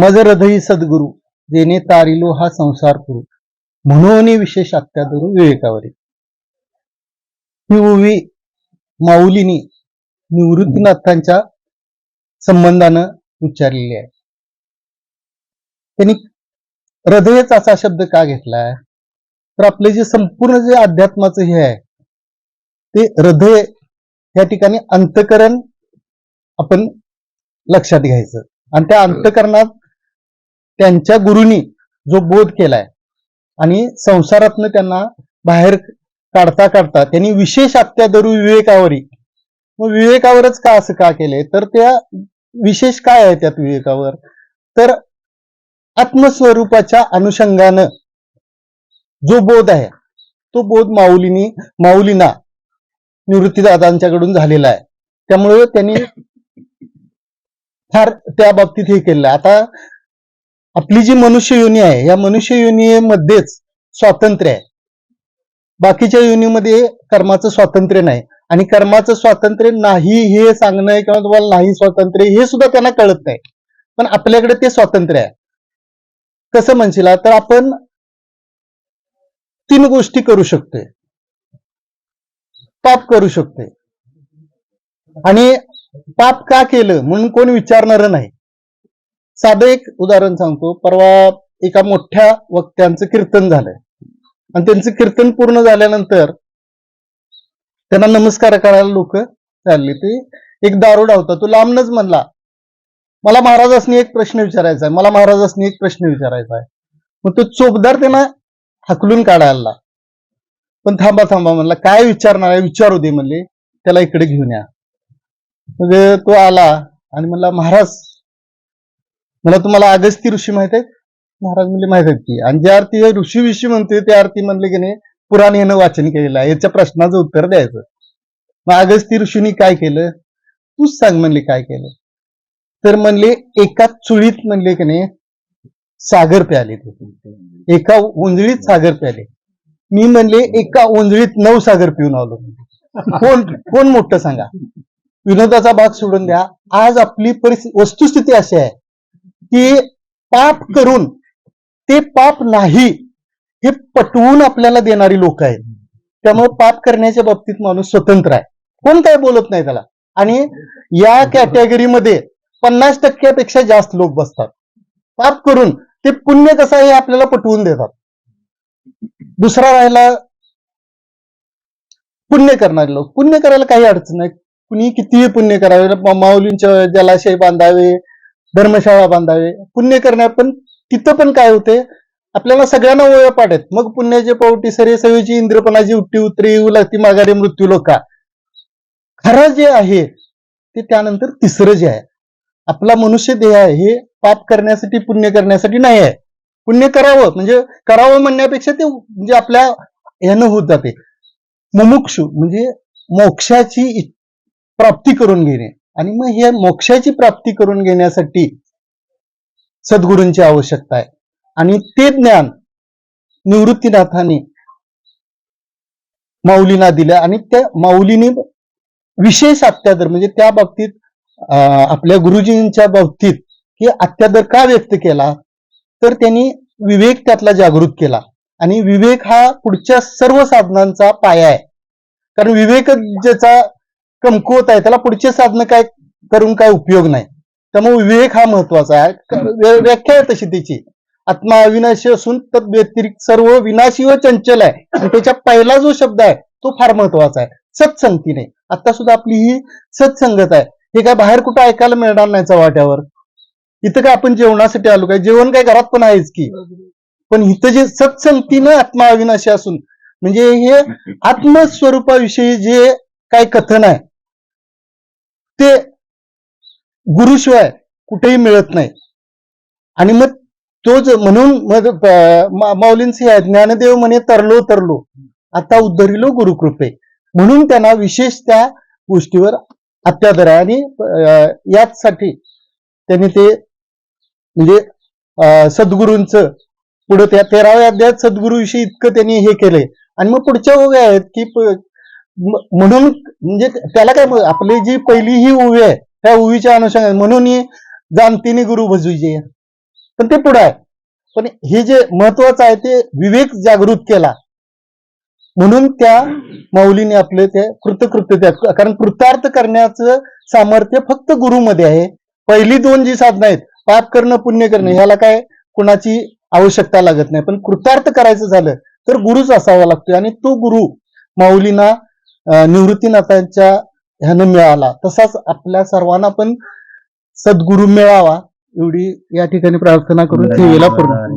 मज हृदयी सद्गुरु जेणे तारिलो हा संसार करू. म्हणून विशेष अत्यादरू विवेकावरी. ही उवी माऊलीनी निवृत्तीनाथांच्या संबंधानं उच्चारलेली आहे. त्यांनी हृदयच असा शब्द का घेतलाय तर आपले जे संपूर्ण जे अध्यात्माचं हे आहे ते हृदय या ठिकाणी अंतकरण आपण लक्षात घ्यायचं. आणि त्या अंतकरणात त्यांच्या गुरुनी जो बोध केलाय आणि संसारातनं त्यांना बाहेर काढता काढता त्यांनी विशेष अत्यादरू विवेकावरी. मग विवेकावरच का असं का केलंय? तर त्या विशेष काय आहे त्यात विवेकावर? तर आत्मस्वरूपाच्या अनुषंगानं जो बोध आहे तो बोध माऊलीनी माऊलीना निवृत्तीदादांच्याकडून झालेला आहे. त्यामुळे त्यांनी फार त्या बाबतीत हे केलं आता आपली जी मनुष्य योनी आहे या मनुष्य योनीमध्येच स्वातंत्र्य आहे. बाकीच्या योनीमध्ये कर्माचं स्वातंत्र्य नाही. आणि कर्माचं स्वातंत्र्य नाही हे सांगणं किंवा तुम्हाला नाही स्वातंत्र्य हे सुद्धा त्यांना कळत नाही. पण आपल्याकडे ते स्वातंत्र्य आहे. कसं म्हणशील? तर आपण तीन गोष्टी करू शकतोय. पाप करू शकतोय. आणि पाप का केलं? म्हणून कोण विचारणार नाही. साधं एक उदाहरण सांगतो. परवा एका मोठ्या वक्त्यांचं कीर्तन झालंय. आणि त्यांचं कीर्तन पूर्ण झाल्यानंतर त्यांना नमस्कार करायला लोक चालली. ते एक दारुडा होता तो लांबनच म्हणला मला महाराजांनी एक प्रश्न विचारायचा आहे. मला महाराजांनी एक प्रश्न विचारायचा आहे. मग तो चोपदार त्यांना हकलून काढायला लागला. पण थांबा थांबा म्हणला काय विचारणार आहे? विचारू दे म्हणले त्याला इकडे घेऊन या. मग तो आला आणि म्हणला महाराज मला तुम्हाला अगस्ती ऋषी माहीत आहेत? महाराज म्हणजे माहीत आहेत की. आणि ज्या अर्थी हे ऋषी विषयी म्हणतोय त्या अर्थी म्हणले की नाही पुराण यानं वाचन केलेलं आहे. याच्या प्रश्नाचं उत्तर द्यायचं. मग अगस्ती ऋषीनी काय केलं? तूच सांग म्हणले काय केलं. तर म्हणले एका चुळीत म्हणले की नाही सागर प्याले ते एका उंजळीत सागर प्याले. मी म्हणले एका उंजळीत नऊ सागर पिऊन आलो कोण कोण मोठं सांगा? विनोदाचा भाग सोडून द्या. आज आपली परिस्थिती वस्तुस्थिती अशी आहे. की पाप करून ते पाप नाही हे पटवून आपल्याला देणारी लोक आहेत. त्यामुळे पाप करण्याच्या बाबतीत माणूस स्वतंत्र आहे. कोण काय बोलत नाही त्याला? आणि या कॅटेगरीमध्ये पन्नास टक्क्यापेक्षा जास्त लोक बसतात. पाप करून ते पुण्य कसं आहे हे आपल्याला पटवून देतात. दुसरा राहिला पुण्य करणारे लोक. पुण्य करायला काही अडचण नाही. कुणी कितीही पुण्य करावे. माऊलींच्या जलाशय बांधावे धर्मशाळा बांधावे. पुण्य करण्यात पण तिथं पण काय होते? आपल्याला सगळ्यांना ओळ्या पाडत मग पुण्याचे पावटी सरे सवेची इंद्रपणाची उट्टी उतरी येऊ लागती माघारी मृत्यू लोका. खरं जे आहे ते त्यानंतर तिसरं जे आहे. आपला मनुष्य देह आहे हे पाप करण्यासाठी पुण्य करण्यासाठी नाही आहे. पुण्य करावं म्हणजे करावं म्हणण्यापेक्षा ते म्हणजे आपल्या ह्यानं होत जाते मुमुक्षु म्हणजे मोक्षाची इ- प्राप्ती करून घेणे. आणि मग हे मोक्षाची प्राप्ती करून घेण्यासाठी सद्गुरूंची आवश्यकता आहे. आणि ते ज्ञान निवृत्तीनाथाने माऊलींना दिलं आणि त्या माऊलीने विशेष अत्यादर म्हणजे त्या बाबतीत अं, आपल्या गुरुजींच्या बाबतीत की अत्यादर का व्यक्त केला तर त्यांनी विवेक त्यातला जागृत केला. आणि विवेक हा पुढच्या सर्व साधनांचा पाया आहे. कारण विवेक ज्याचा कमकुवत आहे. त्याला पुढचे साधनं काय करून काय उपयोग नाही. त्यामुळे विवेक हा महत्त्वाचा आहे. व्याख्या आहे तशी त्याची आत्मा अविनाशी असून तर व्यतिरिक्त सर्व विनाशी व चंचल आहे. आणि त्याच्या पहिला जो शब्द आहे तो फार महत्त्वाचा आहे. सत्संगतीने. आता सुद्धा आपली ही सत्संगत आहे. हे काय बाहेर कुठं ऐकायला मिळणार नाही चव्हाट्यावर. इथं काय आपण जेवणासाठी आलो काय? जेवण काय घरात पण आहेच की. पण इथं जे सत्संगतीनं आत्मा अविनाशी असून म्हणजे हे आत्मस्वरूपाविषयी जे काय कथन आहे ते गुरुशिवाय कुठेही मिळत नाही. आणि मग तोच म्हणून मग आहे, ज्ञानदेव म्हणे तरलो तरलो. आता उद्धरिलो गुरुकृपे. म्हणून त्यांना विशेष त्या गोष्टीवर अत्यादर आहे. आणि याचसाठी त्यांनी ते म्हणजे अं, सद्गुरूंचं पुढे त्या तेराव्या अध्यायात सद्गुरूविषयी इतकं त्यांनी हे केलंय. आणि मग पुढच्या वगैरे आहेत की म्हणून म्हणजे त्याला काय आपली जी पहिली ही उवी आहे त्या उवीच्या अनुषंगाने म्हणून ही जाणतीने गुरु भजुजे पण ते पुढं आहे. पण हे जे महत्वाचं आहे ते विवेक जागृत केला. म्हणून त्या माऊलीने आपले ते कृतकृत्य त्या- कारण कृतार्थ करण्याचं सामर्थ्य फक्त गुरुमध्ये आहे. पहिली दोन जी साधना आहेत पाप करणं पुण्य करणं ह्याला काय कुणाची आवश्यकता लागत नाही. पण कृतार्थ करायचं झालं तर गुरुच असावा लागतोय. आणि तो गुरु माऊलींना निवृत्तीनाथांच्या ह्यानं मिळाला. तसाच आपल्या सर्वांना पण सद्गुरु मिळावा एवढी या ठिकाणी प्रार्थना करून ठेवीला पूर्ण.